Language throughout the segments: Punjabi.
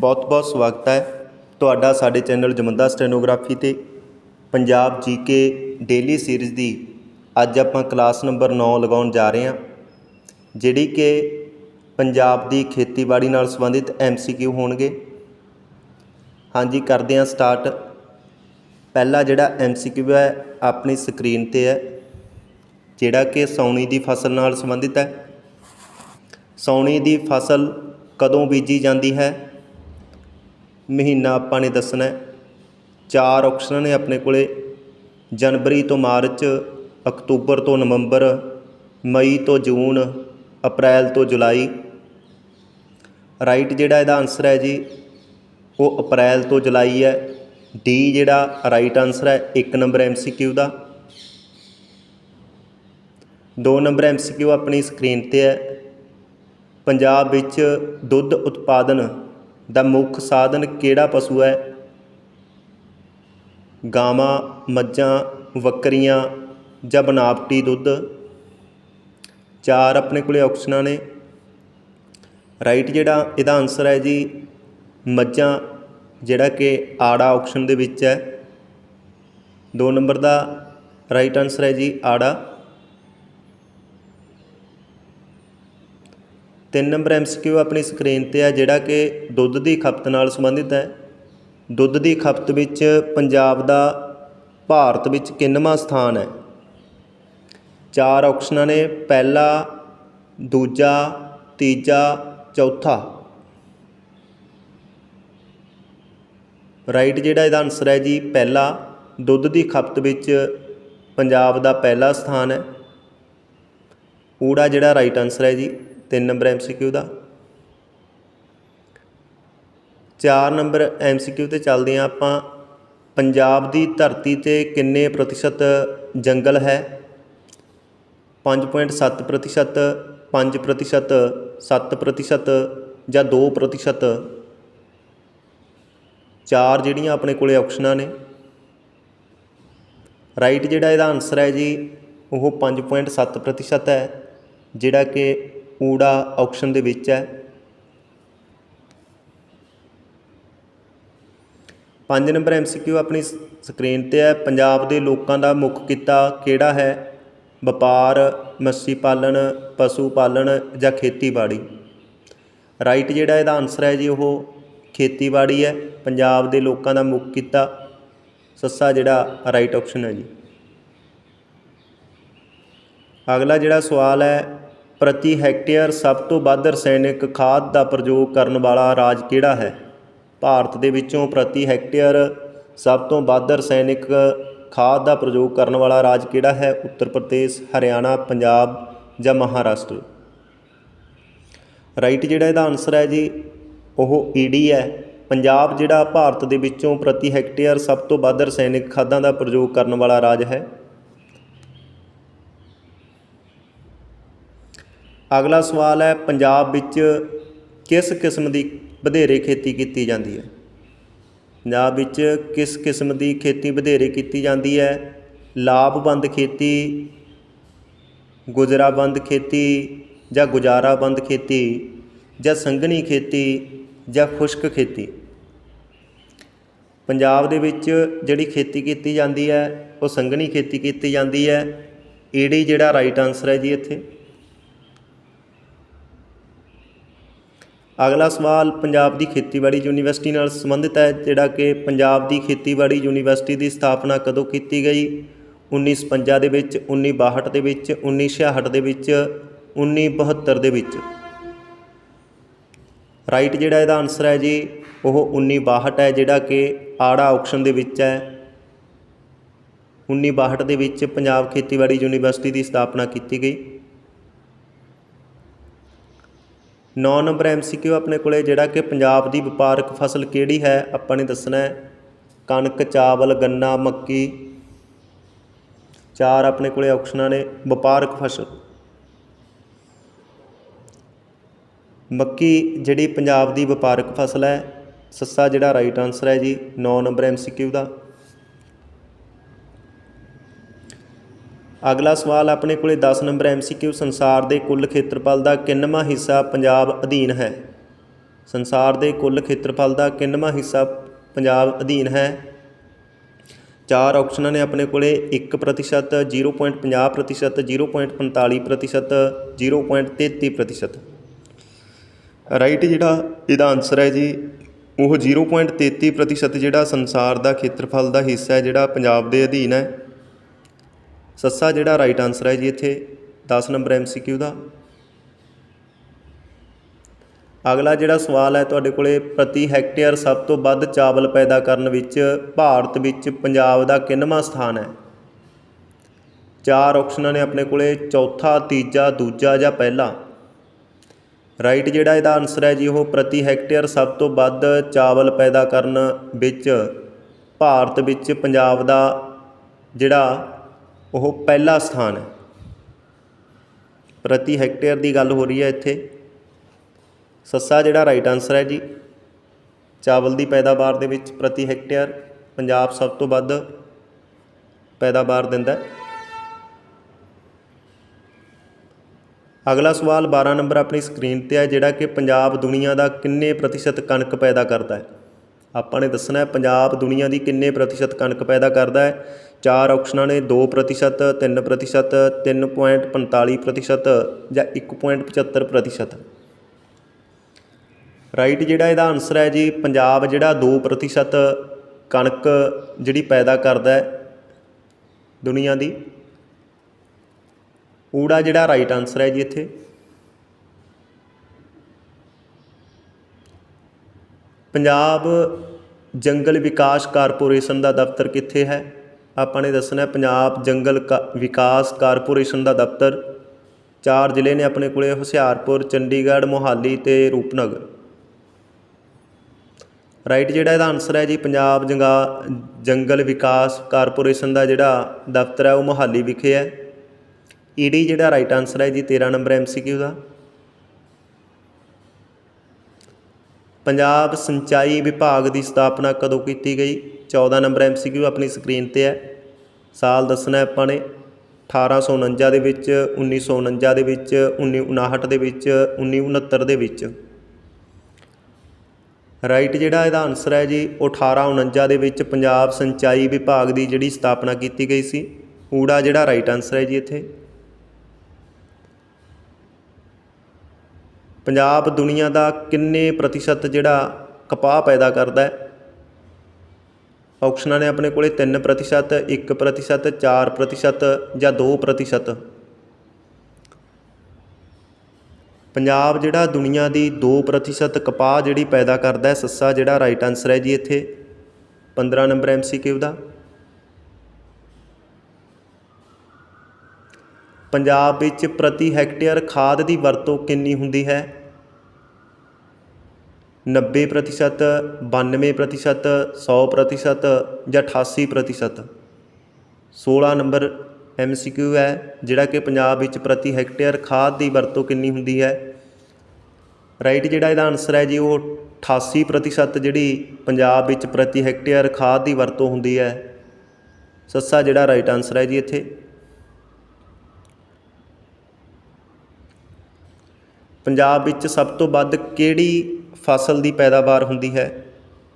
ਬਹੁਤ-ਬਹੁਤ ਸਵਾਗਤ ਹੈ। ਤੁਹਾਡਾ ਸਾਡੇ ਚੈਨਲ ਜਮੰਦਾ ਸਟੈਨੋਗ੍ਰਾਫੀ ਤੇ ਪੰਜਾਬ ਜੀਕੇ ਡੇਲੀ ਸੀਰੀਜ਼ ਦੀ ਅੱਜ ਆਪਾਂ ਕਲਾਸ ਨੰਬਰ 9 ਲਗਾਉਣ ਜਾ ਰਹੇ ਹਾਂ, ਜਿਹੜੀ ਕਿ ਪੰਜਾਬ ਦੀ ਖੇਤੀਬਾੜੀ ਨਾਲ ਸੰਬੰਧਿਤ ਐਮਸੀਕਿਊ ਹੋਣਗੇ। ਹਾਂਜੀ, ਕਰਦੇ ਹਾਂ ਸਟਾਰਟ। ਪਹਿਲਾ ਜਿਹੜਾ ਐਮਸੀਕਿਊ ਹੈ, ਆਪਣੀ ਸਕਰੀਨ ਤੇ ਹੈ, ਜਿਹੜਾ ਕਿ ਸਾਉਣੀ ਦੀ ਫਸਲ ਨਾਲ ਸੰਬੰਧਿਤ ਹੈ। ਸਾਉਣੀ ਦੀ ਫਸਲ ਕਦੋਂ ਬੀਜੀ ਜਾਂਦੀ ਹੈ? ਮਹੀਨਾ ਆਪਾਂ ਨੇ ਦੱਸਣਾ ਚਾਰ ਆਪਸ਼ਨ ਨੇ ਆਪਣੇ ਕੋਲੇ। ਜਨਵਰੀ ਤੋਂ ਮਾਰਚ, ਅਕਤੂਬਰ ਤੋਂ ਨਵੰਬਰ, ਮਈ ਤੋਂ ਜੂਨ, ਅਪ੍ਰੈਲ ਤੋਂ ਜੁਲਾਈ। ਰਾਈਟ ਜਿਹੜਾ ਇਹਦਾ ਆਨਸਰ ਹੈ ਜੀ, ਉਹ ਅਪ੍ਰੈਲ ਤੋਂ ਜੁਲਾਈ ਹੈ। ਡੀ ਜਿਹੜਾ ਰਾਈਟ ਆਨਸਰ ਹੈ 1 ਨੰਬਰ ਐਮਸੀਕਿਊ ਦਾ। 2 ਨੰਬਰ ਐਮਸੀਕਿਊ ਆਪਣੀ ਸਕਰੀਨ ਤੇ ਹੈ। ਪੰਜਾਬ ਵਿੱਚ ਦੁੱਧ ਉਤਪਾਦਨ ਦਾ ਮੁੱਖ ਸਾਧਨ ਕਿਹੜਾ ਪਸ਼ੂ ਹੈ? ਗਾਵਾਂ, ਮੱਝਾਂ ਬੱਕਰੀਆਂ ਜਾਂ ਬਨਾਵਟੀ ਦੁੱਧ? ਚਾਰ ਆਪਣੇ ਕੋਲੇ ਆਪਸ਼ਨਾਂ ਨੇ। ਰਾਈਟ ਜਿਹੜਾ ਇਹਦਾ ਆਨਸਰ ਹੈ ਜੀ, ਮੱਝਾਂ, ਜਿਹੜਾ ਕਿ ਆੜਾ ਆਪਸ਼ਨ ਦੇ ਵਿੱਚ ਹੈ। ਦੋ ਨੰਬਰ ਦਾ ਰਾਈਟ ਆਨਸਰ ਹੈ ਜੀ, ਆੜਾ। ਤਿੰਨ ਨੰਬਰ ਐਮਸੀਕਿਊ ਆਪਣੀ ਸਕਰੀਨ ਤੇ ਹੈ ਜਿਹੜਾ ਕਿ ਦੁੱਧ ਦੀ ਖਪਤ ਨਾਲ ਸੰਬੰਧਿਤ ਹੈ। ਦੁੱਧ ਦੀ ਖਪਤ ਵਿੱਚ ਪੰਜਾਬ ਦਾ, ਭਾਰਤ ਵਿੱਚ ਕਿੰਨਵਾਂ ਸਥਾਨ ਹੈ? ਚਾਰ ਆਪਸ਼ਨਾਂ ਨੇ, ਪਹਿਲਾ, ਦੂਜਾ, ਤੀਜਾ, ਚੌਥਾ। ਰਾਈਟ ਜਿਹੜਾ ਇਹਦਾ ਆਨਸਰ ਹੈ ਜੀ, ਪਹਿਲਾ, ਦੁੱਧ ਦੀ ਖਪਤ ਵਿੱਚ ਪੰਜਾਬ ਦਾ ਪਹਿਲਾ ਸਥਾਨ ਹੈ। ਊੜਾ ਜਿਹੜਾ ਰਾਈਟ ਆਨਸਰ ਹੈ ਜੀ। 3 ਨੰਬਰ ਐਮਸੀਕਿਊ ਦਾ। 4 ਨੰਬਰ ਐਮਸੀਕਿਊ ਤੇ ਚੱਲਦੇ ਹਾਂ ਆਪਾਂ। ਪੰਜਾਬ ਦੀ ਧਰਤੀ ਤੇ ਕਿੰਨੇ ਪ੍ਰਤੀਸ਼ਤ ਜੰਗਲ ਹੈ? 5.7 ਪ੍ਰਤੀਸ਼ਤ 5 ਪ੍ਰਤੀਸ਼ਤ 7 ਪ੍ਰਤੀਸ਼ਤ ਜਾਂ 2 ਪ੍ਰਤੀਸ਼ਤ? ਚਾਰ ਜਿਹੜੀਆਂ ਆਪਣੇ ਕੋਲੇ ਆਪਸ਼ਨਾਂ ਨੇ। ਰਾਈਟ ਜਿਹੜਾ ਇਹਦਾ ਆਨਸਰ ਹੈ ਜੀ, ਉਹ 5.7 ਪ੍ਰਤੀਸ਼ਤ ਹੈ, ਜਿਹੜਾ ਕਿ ਊੜਾ ਆਪਸ਼ਨ ਦੇ ਵਿੱਚ ਹੈ। ਪੰਜ ਨੰਬਰ ਐਮਸੀਕਿਊ ਆਪਣੀ ਸਕਰੀਨ ਤੇ ਹੈ। ਪੰਜਾਬ ਦੇ ਲੋਕਾਂ ਦਾ ਮੁੱਖ ਕਿੱਤਾ ਕਿਹੜਾ ਹੈ? ਵਪਾਰ ਮੱਛੀ ਪਾਲਣ, ਪਸ਼ੂ ਪਾਲਣ ਜਾਂ ਖੇਤੀਬਾੜੀ? ਰਾਈਟ ਜਿਹੜਾ ਇਹਦਾ ਆਨਸਰ ਹੈ ਜੀ ਉਹ ਖੇਤੀਬਾੜੀ ਹੈ। ਪੰਜਾਬ ਦੇ ਲੋਕਾਂ ਦਾ ਮੁੱਖ ਕਿੱਤਾ ਸੱਸਾ ਜਿਹੜਾ ਰਾਈਟ ਆਪਸ਼ਨ ਹੈ ਜੀ। ਅਗਲਾ ਜਿਹੜਾ ਸਵਾਲ ਹੈ ਪ੍ਰਤੀ ਹੈਕਟੇਅਰ ਸਭ ਤੋਂ ਵੱਧ ਰਸਾਇਣਿਕ ਖਾਦ ਦਾ ਪ੍ਰਯੋਗ ਕਰਨ ਵਾਲਾ ਰਾਜ ਕਿਹੜਾ ਹੈ? ਭਾਰਤ ਦੇ ਵਿੱਚੋਂ ਪ੍ਰਤੀ ਹੈਕਟੇਅਰ ਸਭ ਤੋਂ ਵੱਧ ਰਸਾਇਣਿਕ ਖਾਦ ਦਾ ਪ੍ਰਯੋਗ ਕਰਨ ਵਾਲਾ ਰਾਜ ਕਿਹੜਾ ਹੈ? ਉੱਤਰ ਪ੍ਰਦੇਸ਼, ਹਰਿਆਣਾ, ਪੰਜਾਬ ਜਾਂ ਮਹਾਰਾਸ਼ਟਰ? ਰਾਈਟ ਜਿਹੜਾ ਇਹਦਾ ਆਨਸਰ ਹੈ ਜੀ, ਉਹ ਈਡੀ ਹੈ। ਪੰਜਾਬ ਜਿਹੜਾ ਭਾਰਤ ਦੇ ਵਿੱਚੋਂ ਪ੍ਰਤੀ ਹੈਕਟੇਅਰ ਸਭ ਤੋਂ ਵੱਧ ਰਸਾਇਣਿਕ ਖਾਦਾਂ ਦਾ ਪ੍ਰਯੋਗ ਕਰਨ ਵਾਲਾ ਰਾਜ ਹੈ। ਅਗਲਾ ਸਵਾਲ ਹੈ, ਪੰਜਾਬ ਵਿੱਚ ਕਿਸ ਕਿਸਮ ਦੀ ਵਧੇਰੇ ਖੇਤੀ ਕੀਤੀ ਜਾਂਦੀ ਹੈ? ਪੰਜਾਬ ਵਿੱਚ ਕਿਸ ਕਿਸਮ ਦੀ ਖੇਤੀ ਵਧੇਰੇ ਕੀਤੀ ਜਾਂਦੀ ਹੈ? ਲਾਭਬੰਦ ਖੇਤੀ ਗੁਜਰਾਬੰਦ ਖੇਤੀ ਜਾਂ ਗੁਜ਼ਾਰਾਬੰਦ ਖੇਤੀ ਜਾਂ ਸੰਘਣੀ ਖੇਤੀ ਜਾਂ ਖੁਸ਼ਕ ਖੇਤੀ? ਪੰਜਾਬ ਦੇ ਵਿੱਚ ਜਿਹੜੀ ਖੇਤੀ ਕੀਤੀ ਜਾਂਦੀ ਹੈ, ਉਹ ਸੰਘਣੀ ਖੇਤੀ ਕੀਤੀ ਜਾਂਦੀ ਹੈ। ਈਡੀ ਜਿਹੜਾ ਰਾਈਟ ਆਨਸਰ ਹੈ ਜੀ ਇੱਥੇ। ਅਗਲਾ ਸਵਾਲ ਪੰਜਾਬ ਦੀ ਖੇਤੀਬਾੜੀ ਯੂਨੀਵਰਸਿਟੀ ਨਾਲ ਸੰਬੰਧਿਤ ਹੈ, ਜਿਹੜਾ ਕਿ ਪੰਜਾਬ ਦੀ ਖੇਤੀਬਾੜੀ ਯੂਨੀਵਰਸਿਟੀ ਦੀ ਸਥਾਪਨਾ ਕਦੋਂ ਕੀਤੀ ਗਈ? 1952 ਦੇ ਵਿੱਚ 1962 ਦੇ ਵਿੱਚ 1966 ਦੇ ਵਿੱਚ 1972 ਦੇ ਵਿੱਚ? ਰਾਈਟ ਜਿਹੜਾ ਇਹਦਾ ਆਨਸਰ ਹੈ ਜੀ, ਉਹ 1962 ਹੈ, ਜਿਹੜਾ ਕਿ ਆੜਾ ਆਪਸ਼ਨ ਦੇ ਵਿੱਚ ਹੈ। 1962 ਦੇ ਵਿੱਚ ਪੰਜਾਬ ਖੇਤੀਬਾੜੀ ਯੂਨੀਵਰਸਿਟੀ ਦੀ ਸਥਾਪਨਾ ਕੀਤੀ ਗਈ। ਨੌ ਨੰਬਰ ਐਮਸੀਕਿਊ ਆਪਣੇ ਕੋਲੇ? ਜਿਹੜਾ ਕਿ ਪੰਜਾਬ ਦੀ ਵਪਾਰਕ ਫਸਲ ਕਿਹੜੀ ਹੈ? ਆਪਾਂ ਨੇ ਦੱਸਣਾ ਹੈ। ਕਣਕ, ਚਾਵਲ, ਗੰਨਾ, ਮੱਕੀ। ਚਾਰ ਆਪਣੇ ਕੋਲੇ ਆਪਸ਼ਨਾਂ ਨੇ, ਵਪਾਰਕ ਫਸਲ। ਮੱਕੀ ਜਿਹੜੀ ਪੰਜਾਬ ਦੀ ਵਪਾਰਕ ਫਸਲ ਹੈ, ਸੱਸਾ ਜਿਹੜਾ ਰਾਈਟ ਆਨਸਰ ਹੈ ਜੀ 9 ਨੰਬਰ ਐਮਸੀਕਿਊ ਦਾ? ਅਗਲਾ ਸਵਾਲ ਆਪਣੇ ਕੋਲੇ 10 ਨੰਬਰ ਐਮਸੀਕਿਊ ਸੰਸਾਰ ਦੇ ਕੁੱਲ ਖੇਤਰਫਲ ਦਾ ਕਿੰਨਵਾਂ ਹਿੱਸਾ ਪੰਜਾਬ ਅਧੀਨ ਹੈ? ਸੰਸਾਰ ਦੇ ਕੁੱਲ ਖੇਤਰਫਲ ਦਾ ਕਿੰਨਵਾਂ ਹਿੱਸਾ ਪੰਜਾਬ ਅਧੀਨ ਹੈ? ਚਾਰ ਆਪਸ਼ਨਾਂ ਨੇ ਆਪਣੇ ਕੋਲੇ 1% 0.50% 0.45% 0.33% ਰਾਈਟ ਜਿਹੜਾ ਇਹਦਾ ਆਨਸਰ ਹੈ ਜੀ, ਉਹ 0.33% ਜਿਹੜਾ ਸੰਸਾਰ ਦਾ ਖੇਤਰਫਲ ਦਾ ਹਿੱਸਾ ਹੈ, ਜਿਹੜਾ ਪੰਜਾਬ ਦੇ ਅਧੀਨ ਹੈ। ਸੱਸਾ ਜਿਹੜਾ ਰਾਈਟ ਆਨਸਰ ਹੈ ਜੀ ਇੱਥੇ 10 ਨੰਬਰ ਐਮਸੀਕਿਊ ਦਾ। ਅਗਲਾ ਜਿਹੜਾ ਸਵਾਲ ਹੈ ਤੁਹਾਡੇ ਕੋਲੇ, ਪ੍ਰਤੀ ਹੈਕਟੇਅਰ ਸਭ ਤੋਂ ਵੱਧ ਚਾਵਲ ਪੈਦਾ ਕਰਨ ਵਿੱਚ ਭਾਰਤ ਵਿੱਚ ਪੰਜਾਬ ਦਾ ਕਿੰਨਵਾਂ ਸਥਾਨ ਹੈ? ਚਾਰ ਆਪਸ਼ਨਾਂ ਨੇ ਆਪਣੇ ਕੋਲੇ, ਚੌਥਾ, ਤੀਜਾ, ਦੂਜਾ ਜਾਂ ਪਹਿਲਾ। ਰਾਈਟ ਜਿਹੜਾ ਇਹਦਾ ਆਨਸਰ ਹੈ ਜੀ, ਉਹ ਪ੍ਰਤੀ ਹੈਕਟੇਅਰ ਸਭ ਤੋਂ ਵੱਧ ਚਾਵਲ ਪੈਦਾ ਕਰਨ ਵਿੱਚ ਭਾਰਤ ਵਿੱਚ ਪੰਜਾਬ ਦਾ ਜਿਹੜਾ ਉਹ ਪਹਿਲਾ ਸਥਾਨ ਹੈ। ਪ੍ਰਤੀ ਹੈਕਟੇਅਰ ਦੀ ਗੱਲ ਹੋ ਰਹੀ ਹੈ ਇੱਥੇ। ਸੱਸਾ ਜਿਹੜਾ ਰਾਈਟ ਆਨਸਰ ਹੈ ਜੀ। ਚਾਵਲ ਦੀ ਪੈਦਾਵਾਰ ਦੇ ਵਿੱਚ ਪ੍ਰਤੀ ਹੈਕਟੇਅਰ ਪੰਜਾਬ ਸਭ ਤੋਂ ਵੱਧ ਪੈਦਾਵਾਰ ਦਿੰਦਾ ਹੈ। ਅਗਲਾ ਸਵਾਲ 12 ਨੰਬਰ ਆਪਣੀ ਸਕਰੀਨ ਤੇ ਹੈ, ਜਿਹੜਾ ਕਿ ਪੰਜਾਬ ਦੁਨੀਆ ਦਾ ਕਿੰਨੇ ਪ੍ਰਤੀਸ਼ਤ ਕਣਕ ਪੈਦਾ ਕਰਦਾ ਹੈ? ਆਪਾਂ ਨੇ ਦੱਸਣਾ ਹੈ, ਪੰਜਾਬ ਦੁਨੀਆ ਦੀ ਕਿੰਨੇ ਪ੍ਰਤੀਸ਼ਤ ਕਣਕ ਪੈਦਾ ਕਰਦਾ ਹੈ? ਚਾਰ ਆਪਸ਼ਨਾਂ ਨੇ 2% 3% 3.45% ਜਾਂ 1.75% ਰਾਈਟ ਜਿਹੜਾ ਇਹਦਾ ਆਨਸਰ ਹੈ ਜੀ, ਪੰਜਾਬ ਜਿਹੜਾ ਦੋ ਪ੍ਰਤੀਸ਼ਤ ਕਣਕ ਜਿਹੜੀ ਪੈਦਾ ਕਰਦਾ ਹੈ ਦੁਨੀਆ ਦੀ। ਊੜਾ ਜਿਹੜਾ ਰਾਈਟ ਆਨਸਰ ਹੈ ਜੀ ਇੱਥੇ। ਪੰਜਾਬ ਜੰਗਲ ਵਿਕਾਸ ਕਾਰਪੋਰੇਸ਼ਨ ਦਾ ਦਫ਼ਤਰ ਕਿੱਥੇ ਹੈ? ਆਪਾਂ ਨੇ ਦੱਸਣਾ ਪੰਜਾਬ ਜੰਗਲ ਕਾ- ਵਿਕਾਸ ਕਾਰਪੋਰੇਸ਼ਨ ਦਾ ਦਫ਼ਤਰ। ਚਾਰ ਜ਼ਿਲ੍ਹੇ ਨੇ ਆਪਣੇ ਕੋਲ, ਹੁਸ਼ਿਆਰਪੁਰ, ਚੰਡੀਗੜ੍ਹ, ਮੋਹਾਲੀ ਅਤੇ ਰੂਪਨਗਰ। ਰਾਈਟ ਜਿਹੜਾ ਇਹਦਾ ਆਨਸਰ ਹੈ ਜੀ, ਪੰਜਾਬ ਜੰਗਾ, ਜੰਗਲ ਵਿਕਾਸ ਕਾਰਪੋਰੇਸ਼ਨ ਦਾ ਜਿਹੜਾ ਦਫ਼ਤਰ ਹੈ, ਉਹ ਮੋਹਾਲੀ ਵਿਖੇ ਹੈ। ਈਡੀ ਜਿਹੜਾ ਰਾਈਟ ਆਨਸਰ ਹੈ ਜੀ 13 ਨੰਬਰ ਐਮਸੀਕਿਊ ਦਾ। ਪੰਜਾਬ ਸਿੰਚਾਈ ਵਿਭਾਗ ਦੀ ਸਥਾਪਨਾ ਕਦੋਂ ਕੀਤੀ ਗਈ? 14 ਨੰਬਰ ਐਮਸੀਕਿਊ ਆਪਣੀ ਸਕਰੀਨ ਤੇ ਹੈ। ਸਾਲ ਦੱਸਣਾ ਆਪਾਂ ਨੇ। 1849 ਦੇ ਵਿੱਚ 1949 ਦੇ ਵਿੱਚ 1959 ਦੇ ਵਿੱਚ 1969 ਦੇ ਵਿੱਚ। ਰਾਈਟ ਜਿਹੜਾ ਇਹਦਾ ਆਨਸਰ ਹੈ ਜੀ, ਉਹ 1849 ਦੇ ਵਿੱਚ ਪੰਜਾਬ ਸਿੰਚਾਈ ਵਿਭਾਗ ਦੀ ਜਿਹੜੀ ਸਥਾਪਨਾ ਕੀਤੀ ਗਈ ਸੀ। ਊੜਾ ਜਿਹੜਾ ਰਾਈਟ ਆਨਸਰ ਹੈ ਜੀ ਇੱਥੇ। ਪੰਜਾਬ ਦੁਨੀਆ ਦਾ ਕਿੰਨੇ ਪ੍ਰਤੀਸ਼ਤ ਜਿਹੜਾ ਕਪਾਹ ਪੈਦਾ ਕਰਦਾ ਹੈ? ਆਪਸ਼ਨਾਂ ਨੇ ਆਪਣੇ ਕੋਲੇ 3 ਪ੍ਰਤੀਸ਼ਤ 1 ਪ੍ਰਤੀਸ਼ਤ 4 ਪ੍ਰਤੀਸ਼ਤ ਜਾਂ 2 ਪ੍ਰਤੀਸ਼ਤ। ਪੰਜਾਬ ਜਿਹੜਾ ਦੁਨੀਆ ਦੀ 2 ਪ੍ਰਤੀਸ਼ਤ ਕਪਾਹ ਜਿਹੜੀ ਪੈਦਾ ਕਰਦਾ ਹੈ, ਸੱਸਾ ਜਿਹੜਾ ਰਾਈਟ ਆਨਸਰ ਹੈ ਜੀ ਇੱਥੇ। 15 ਨੰਬਰ ਐਮਸੀਕਿਊ ਦਾ। ਪੰਜਾਬ ਵਿੱਚ ਪ੍ਰਤੀ ਹੈਕਟੇਅਰ ਖਾਦ ਦੀ ਵਰਤੋਂ ਕਿੰਨੀ ਹੁੰਦੀ ਹੈ? 90% 92% 100% ਜਾਂ 88% 16 ਨੰਬਰ ਐੱਮ ਸੀ ਕਿਊ ਹੈ, ਜਿਹੜਾ ਕਿ ਪੰਜਾਬ ਵਿੱਚ ਪ੍ਰਤੀ ਹੈਕਟੇਅਰ ਖਾਦ ਦੀ ਵਰਤੋਂ ਕਿੰਨੀ ਹੁੰਦੀ ਹੈ? ਰਾਈਟ ਜਿਹੜਾ ਇਹਦਾ ਆਨਸਰ ਹੈ ਜੀ, ਉਹ 88% ਜਿਹੜੀ ਪੰਜਾਬ ਵਿੱਚ ਪ੍ਰਤੀ ਹੈਕਟੇਅਰ ਖਾਦ ਦੀ ਵਰਤੋਂ ਹੁੰਦੀ ਹੈ। ਸੱਸਾ ਜਿਹੜਾ ਰਾਈਟ ਆਨਸਰ ਹੈ ਜੀ ਇੱਥੇ। ਪੰਜਾਬ ਵਿੱਚ ਸਭ ਤੋਂ ਵੱਧ ਕਿਹੜੀ ਫਸਲ ਦੀ ਪੈਦਾਵਾਰ ਹੁੰਦੀ ਹੈ?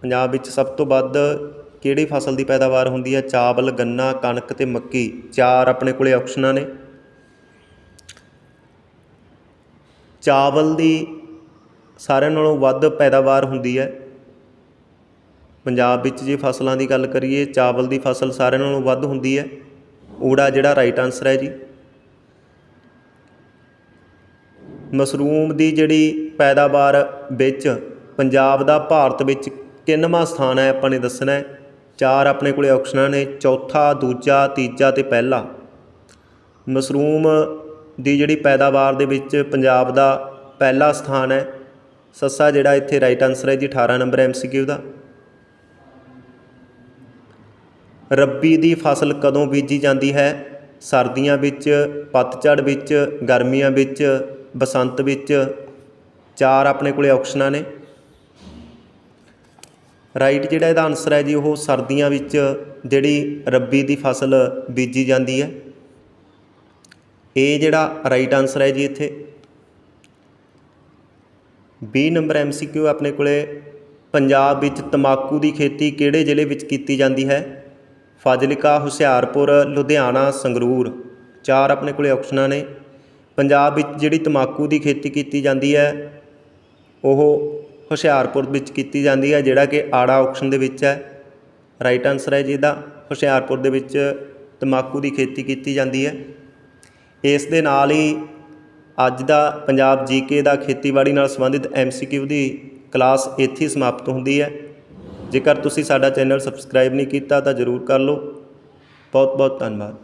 ਪੰਜਾਬ ਵਿੱਚ ਸਭ ਤੋਂ ਵੱਧ ਕਿਹੜੀ ਫਸਲ ਦੀ ਪੈਦਾਵਾਰ ਹੁੰਦੀ ਹੈ? ਚਾਵਲ, ਗੰਨਾ, ਕਣਕ ਅਤੇ ਮੱਕੀ। ਚਾਰ ਆਪਣੇ ਕੋਲੇ ਆਪਸ਼ਨਾਂ ਨੇ। ਚਾਵਲ ਦੀ ਸਾਰਿਆਂ ਨਾਲੋਂ ਵੱਧ ਪੈਦਾਵਾਰ ਹੁੰਦੀ ਹੈ। ਪੰਜਾਬ ਵਿੱਚ ਜੇ ਫਸਲਾਂ ਦੀ ਗੱਲ ਕਰੀਏ, ਚਾਵਲ ਦੀ ਫਸਲ ਸਾਰਿਆਂ ਨਾਲੋਂ ਵੱਧ ਹੁੰਦੀ ਹੈ। ਊੜਾ ਜਿਹੜਾ ਰਾਈਟ ਆਨਸਰ ਹੈ ਜੀ। ਮਸ਼ਰੂਮ ਦੀ ਜਿਹੜੀ ਪੈਦਾਵਾਰ ਵਿੱਚ ਪੰਜਾਬ ਦਾ ਭਾਰਤ ਵਿੱਚ ਕਿੰਨਵਾਂ ਸਥਾਨ ਹੈ, ਆਪਾਂ ਨੇ ਦੱਸਣਾ ਚਾਰ ਆਪਣੇ ਕੋਲੇ ਆਪਸ਼ਨਾਂ ਨੇ, ਚੌਥਾ, ਦੂਜਾ, ਤੀਜਾ ਅਤੇ ਪਹਿਲਾ। ਮਸ਼ਰੂਮ ਦੀ ਜਿਹੜੀ ਪੈਦਾਵਾਰ ਦੇ ਵਿੱਚ ਪੰਜਾਬ ਦਾ ਪਹਿਲਾ ਸਥਾਨ ਹੈ। ਸੱਸਾ ਜਿਹੜਾ ਇੱਥੇ ਰਾਈਟ ਆਨਸਰ ਹੈ ਜੀ 18 ਨੰਬਰ ਐਮਸੀਕਿਊ ਦਾ। ਰੱਬੀ ਦੀ ਫਸਲ ਕਦੋਂ ਬੀਜੀ ਜਾਂਦੀ ਹੈ? ਸਰਦੀਆਂ ਵਿੱਚ, ਪਤਝੜ ਵਿੱਚ, ਗਰਮੀਆਂ ਵਿੱਚ ਬਸੰਤ ਵਿੱਚ ਚਾਰ ਆਪਣੇ ਕੋਲੇ ਆਪਸ਼ਨਾਂ ਨੇ। ਰਾਈਟ ਜਿਹੜਾ ਇਹਦਾ ਆਨਸਰ ਹੈ ਜੀ, ਉਹ ਸਰਦੀਆਂ ਵਿੱਚ ਜਿਹੜੀ ਰੱਬੀ ਦੀ ਫਸਲ ਬੀਜੀ ਜਾਂਦੀ ਹੈ। ਇਹ ਜਿਹੜਾ ਰਾਈਟ ਆਨਸਰ ਹੈ ਜੀ ਇੱਥੇ। 20 ਨੰਬਰ ਐਮਸੀਕਿਊ ਆਪਣੇ ਕੋਲੇ ਪੰਜਾਬ ਵਿੱਚ ਤੰਬਾਕੂ ਦੀ ਖੇਤੀ ਕਿਹੜੇ ਜ਼ਿਲ੍ਹੇ ਵਿੱਚ ਕੀਤੀ ਜਾਂਦੀ ਹੈ? ਫਾਜ਼ਿਲਕਾ, ਹੁਸ਼ਿਆਰਪੁਰ, ਲੁਧਿਆਣਾ, ਸੰਗਰੂਰ। ਚਾਰ ਆਪਣੇ ਕੋਲੇ ਆਪਸ਼ਨਾਂ ਨੇ। ਪੰਜਾਬ ਵਿੱਚ ਜਿਹੜੀ ਤੰਬਾਕੂ ਦੀ ਖੇਤੀ ਕੀਤੀ ਜਾਂਦੀ ਹੈ, ਉਹ ਹੁਸ਼ਿਆਰਪੁਰ ਵਿੱਚ ਕੀਤੀ ਜਾਂਦੀ ਹੈ, ਜਿਹੜਾ ਕਿ ਆੜਾ ਆਪਸ਼ਨ ਦੇ ਵਿੱਚ ਹੈ। ਰਾਈਟ ਆਨਸਰ ਹੈ ਜੀ ਇਹਦਾ, ਹੁਸ਼ਿਆਰਪੁਰ ਦੇ ਵਿੱਚ ਤੰਬਾਕੂ ਦੀ ਖੇਤੀ ਕੀਤੀ ਜਾਂਦੀ ਹੈ। ਇਸ ਦੇ ਨਾਲ ਹੀ ਅੱਜ ਦਾ ਪੰਜਾਬ ਜੀਕੇ ਦਾ ਖੇਤੀਬਾੜੀ ਨਾਲ ਸੰਬੰਧਿਤ ਐਮਸੀਕਿਊ ਦੀ ਕਲਾਸ ਇੱਥੇ ਸਮਾਪਤ ਹੁੰਦੀ ਹੈ। ਜੇਕਰ ਤੁਸੀਂ ਸਾਡਾ ਚੈਨਲ ਸਬਸਕ੍ਰਾਈਬ ਨਹੀਂ ਕੀਤਾ ਤਾਂ ਜ਼ਰੂਰ ਕਰ ਲਓ। ਬਹੁਤ ਬਹੁਤ ਧੰਨਵਾਦ।